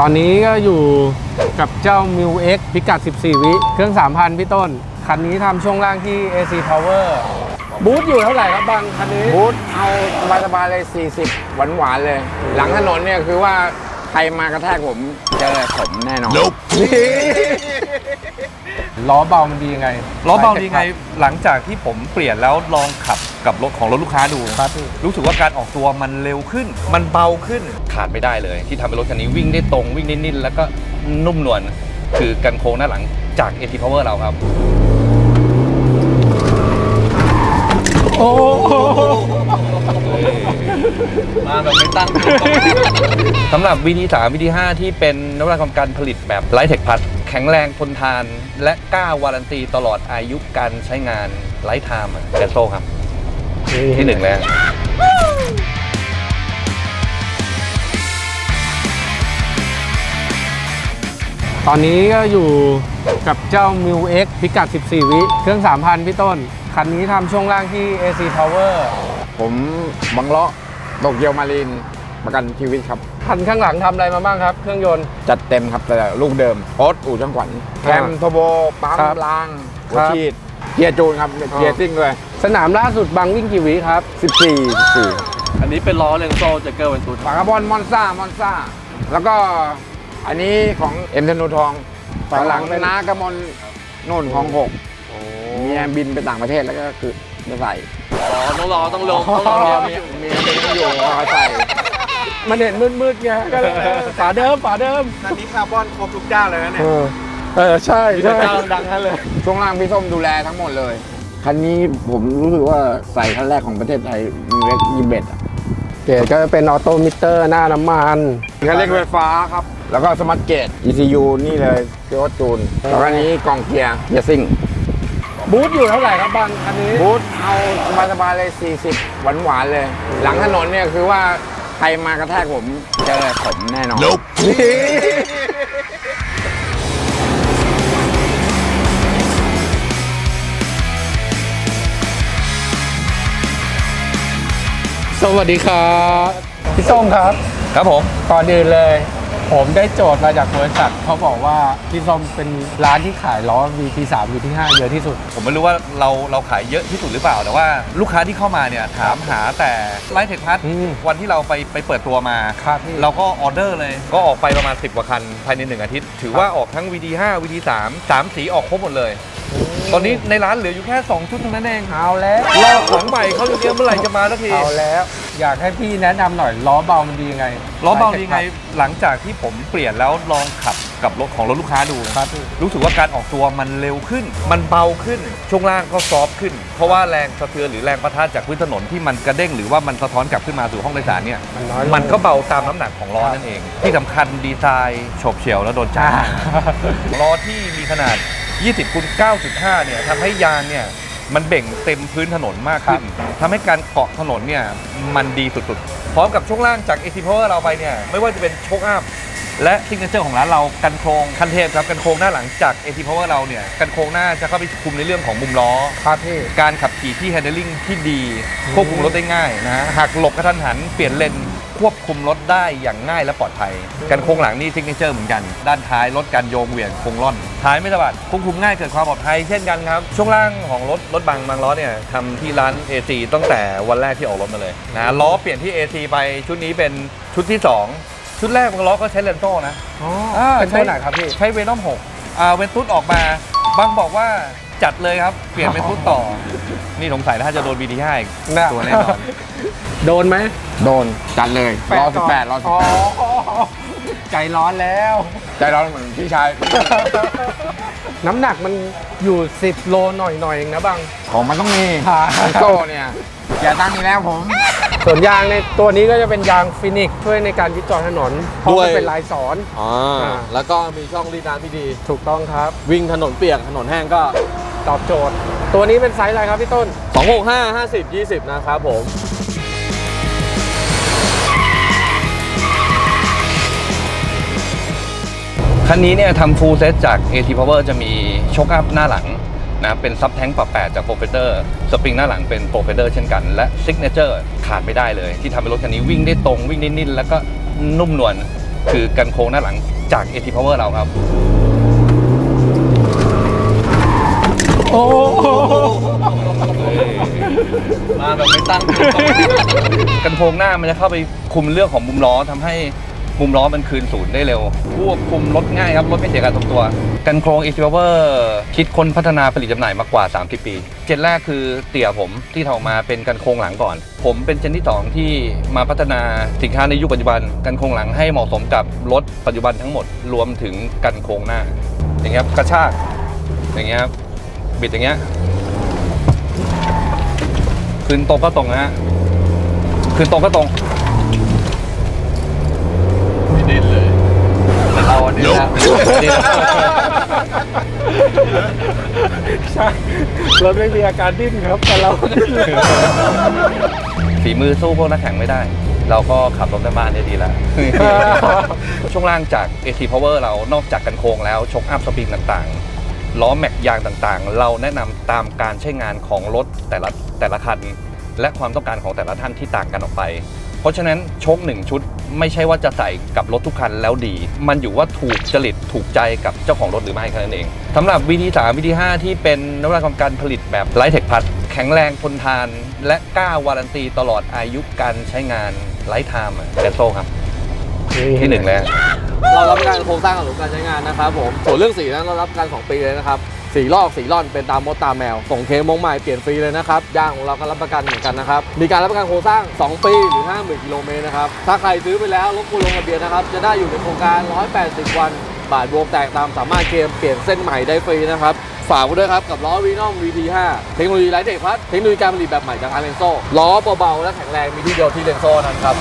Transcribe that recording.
ตอนนี้ก็อยู่กับเจ้า m ิ w X พิกัด 14 วิ เครื่อง 3,000 พี่ต้น คันนี้ทำช่วงล่างที่ AC Power บูทอยู่เท่าไหร่ครับบางคันนี้ บูธเอาสบายๆเลย 40 หวานๆเลย หลังถนนเนี่ยคือว่าใครมากระแทกผมเจอผมแน่นอน ล้อเบามันดียังไงล้อเบาดีไงหลังจากที่ผมเปลี่ยนแล้วลองขับกับรถของรถลูกค้าดู ครับพี่ รู้สึกว่าการออกตัวมันเร็วขึ้น มันเบาขึ้นขาดไม่ได้เลย ที่ทำให้รถคันนี้วิ่งได้ตรงวิ่งได้นิ่มแล้วก็นุ่มนวลคือกันโค้งหน้าหลังจาก AT Power เราครับ โอ้มาแบบไม่ตั้ง สำหรับ VT3 VT5 ที่เป็นนวัตกรรมการผลิตแบบไ i ท์เทคพัดแข็งแรงทนทาน และกล้าวารันตีตลอดอายุการใช้งานไลฟ์ไทม์แกโซครับ ที่หนึ่งเลยตอนนี้ก็อยู่กับเจ้า m ิ w X พิกัด 14 วิ เครื่อง 3,000 พี่ต้น คันนี้ทำช่วงล่างที่ AC Power ผมบังเลาะโตเกียวมารีนประกันชีวิตครับ คันข้างหลังทำอะไรมาบ้างครับ เครื่องยนต์ จัดเต็มครับแต่ลูกเดิมโอ๊ตอู่ช่างขวัญแคมโทโบปั๊มครับล้างหัวครับฉีดเกียร์จูนครับเกียร์ซิ่งเลยสนามล่าสุดบางวิ่งกี่วิครับ 14 14อันนี้เป็นล้อเลนโซ่เจเกอร์เวนตูดฝากระบอลมอนซ่ามอนซ่าแล้วก็อันนี้ของเอ็มธนูทองฝาหลังน้ากระมลโน่นของหกเมียบินไปต่างประเทศแล้วก็คือจะใส่ อ๋อต้องรอต้องลงต้องรอเมียเมียเป็นอยู่เอาใส่ มันเห็นมืดๆไงก็เลยเออฝาเดิมฝาเดิมอันนี้คาร์บอนครบทุกเจ้าเลยนะเนี่ยเออเออใช่ใช่เจ้าดังนั้นเลย ช่วงล่างพี่ส้มดูแลทั้งหมดเลย คันนี้ผมรู้สึกว่าใส่คันแรกของประเทศไทยมีเล็กยีเบ็ดเกรดก็เป็นออโตมิเตอร์หน้าน้ำมัน คันเร่งไฟฟ้าครับ แล้วก็สมาร์ทเกต ECU นี่เลยคือว่าจูนแล้วก็อันนี้กล่องเกียร์เกียร์ซิ่งบูทอยู่เท่าไหร่ครับบางคันนี้ บูธเอาสบายๆเลย 40 หวานๆเลย หลังถนนเนี่ยคือว่า ใครมากระแทกผมเจอผมแน่นอนสวัสดีครับ พี่ส้มครับ ครับผม ก่อนอื่นเลย ผมได้โจทย์มาจากบริษัทเขาบอกว่าพี่ส้มเป็นร้านที่ขายล้อ VT3 VT5 เยอะที่สุด ผมไม่รู้ว่าเราเราขายเยอะที่สุดหรือเปล่า แต่ว่าลูกค้าที่เข้ามาเนี่ยถามหาแต่ไลท์เทคพัทอืมวันที่เราไปไปเปิดตัวมา ครับพี่ เราก็ออเดอร์เลย ก็ออกไปประมาณ 10กว่าคัน ภายใน 1 อาทิตย์ ถือว่าออกทั้ง VD5 VD3 3สีออกครบหมดเลย ตอนนี้ในร้านเหลืออยู่แค่ 2 ชุดเท่านั้นเองเอาแล้วรอของใหม่เขาอยู่เนี่ยเมื่อไหร่จะมาสักที เอาแล้ว อยากให้พี่แนะนำหน่อยล้อเบามันดียังไงล้อเบาดีไงหลังจากที่ผมเปลี่ยนแล้วลองขับกับรถของรถลูกค้าดู ครับพี่ รู้สึกว่าการออกตัวมันเร็วขึ้น มันเบาขึ้น ช่วงล่างก็ซอฟต์ขึ้น เพราะว่าแรงสะเทือนหรือแรงประทะจากพื้นถนนที่มันกระเด้งหรือว่ามันสะท้อนกลับขึ้นมาสู่ห้องโดยสารเนี่ย มันน้อยลงมันก็เบาตามน้ำหนักของล้อนั่นเอง ที่สำคัญดีไซน์โฉบเฉี่ยวและโดนใจอ่า ล้อที่มีขนาด 20คูณ9.5 เนี่ยทำให้ยางเนี่ย มันเบ่งเต็มพื้นถนนมากขึ้นทำให้การเกาะถนนเนี่ยมันดีสุดๆ พร้อมกับช่วงล่างจาก a อ p o w e r เราไปเนี่ยไม่ว่าจะเป็นโชคอัพและซิงเกิลเจอร์ของร้านเรากันโครงคันเทพครับกันโครงหน้าหลังจาก a อ p o w e r เราเนี่ยกันโครงหน้าจะเข้าไปคุมในเรื่องของมุมล้อครับพี่การขับขี่ที่ handling ที่ดี ควบคุมรถได้ง่ายนะฮะหากหลบกระทันหันเปลี่ยนเลน ควบคุมรถได้อย่างง่ายและปลอดภัย กันโค้งหลังนี่ซิกเนเจอร์เหมือนกัน ด้านท้ายลดการโยงเหวี่ยงโค้งล่อนท้ายไม่สะบัดควบคุมง่ายเกิดความปลอดภัยเช่นกันครับ ช่วงล่างของรถรถบางบางล้อเนี่ยทำที่ร้าน AC ตั้งแต่วันแรกที่ออกรถมาเลยนะล้อเปลี่ยนที่ AC ไปชุดนี้เป็นชุดที่ 2 ชุดแรกบางล้อก็ใช้เลนโซ่นะอ๋ออ่าเป็นตัวไหนครับพี่ ใช้เวนอม6อ่าเวนตุสออกมาบางบอกว่าจัดเลยครับ เปลี่ยนเวนตุสต่อ นี่สงสัยถ้าจะโดน BT5 อีกน่ะตัวแน่นอน โดนไหมโดนจัดเลยรอ18รออ๋อใจร้อนแล้ว18ใจร้อนเหมือนพี่ชาย น้ำหนักมันอยู่ 10 โลหน่อยๆเองนะบังของมันต้องมีค่ะโซ่เนี่ยอย่าตั้งนี้แล้วผม ส่วนยางในตัวนี้ก็จะเป็นยางฟินิกซ์ช่วยในการยึดเกาะถนนเพราะด้วยมันเป็นลายสอนอ่าอ่าแล้วก็มีช่องรีดน้ำที่ดี ถูกต้องครับ วิ่งถนนเปียกถนนแห้งก็ตอบโจทย์ ตัวนี้เป็นไซส์อะไรครับพี่ต้น 265 50 20 นะครับผม คันนี้เนี่ยทำฟูลเซตจาก AT Power จะมีโชคอัพหน้าหลังนะเป็นซับแท้งปรับแปดจากโปรเฟเตอร์สปริงหน้าหลังเป็นโปรเฟเตอร์เช่นกัน และซิกเนเจอร์ขาดไม่ได้เลย ที่ทำให้รถคันนี้วิ่งได้ตรงวิ่งได้นิ่มแล้วก็นุ่มนวลคือกันโค้งหน้าหลังจาก AT Power เราครับ โอ้โหมาแบบไม่ตั้ง กันโค้งหน้ามันจะเข้าไปคุมเรื่องของมุมล้อทำให้ มุมล้อมันคืนศูนย์ได้เร็วควบคุมรถง่ายครับ รถไม่เสียการทรงตัว กันโครง e อ p o w e r คิดค้นพัฒนาผลิตจำหน่ายมากกว่า 30 ปี เจนแรกคือเตี่ยผมที่ทำอกมาเป็นกันโครงหลังก่อน ผมเป็นเจนที่ 2 ที่มาพัฒนาสินค้าในยุคปัจจุบัน กันโครงหลังให้เหมาะสมกับรถปัจจุบันทั้งหมดรวมถึงกันโครงหน้า อย่างเงี้ยกระชากอย่างเงี้ยบบิดอย่างเงี้ยคืนตรงก็ตรงนะฮะคืนตรงก็ตรง รถไม่มีอาการดิ้นครับแต่เราดิ้นเลยฝีมือสู้พวกนักแข่งไม่ได้ เราก็ขับรถในบ้านได้ดีแล้ว ช่วงล่างจาก AT Power เรานอกจากกันโครงแล้วชกอัพสปริงต่างๆ ล้อแม็กยางต่างๆ เราแนะนำตามการใช้งานของรถแต่ละแต่ละคัน และความต้องการของแต่ละท่านที่ต่างกันออกไป เพราะฉะนั้นชกหนึ่งชุดไม่ใช่ว่าจะใส่กับรถทุกคันแล้วดี มันอยู่ว่าถูกจริตถูกใจกับเจ้าของรถหรือไม่แค่นั้นเองสำหรับ VD3 VD5 ที่เป็นนวัตกรรมการผลิตแบบไร้เทคพัดแข็งแรงทนทาน และกล้าวารันตีตลอดอายุการใช้งานไร้ไทม์แกโซครับ ที่หนึ่งเลยฮะเรารับประกันโครงสร้างกับหลุมการใช้งานนะครับผมส่วนเรื่องสีนั้นเรารับประกัน2ปีเลยนะครับ สีลอกสีร่อนเป็นตามมดตามแมว ส่งเคมงใหม่เปลี่ยนฟรีเลยนะครับยางของเราก็รับประกันเหมือนกันนะครับ มีการรับประกันโครงสร้าง 2 ปีหรือ 50,000กิโลเมตรนะครับ ถ้าใครซื้อไปแล้วรบกวนลงทะเบียนนะครับ จะได้อยู่ในโครงการ 180 วัน บาทวมแตกตามสามารถเกมเปลี่ยนเส้นใหม่ได้ฟรีนะครับฝากไว้ด้วยครับ กับล้อวีนอม VT5 เทคโนโลยีไร้เด็กพัดเทคโนโลยีการผลิตแบบใหม่จากอาร์เรนโซล้อเบาๆและแข็งแรงมีที่เดียวที่เรนโซนั้นครับ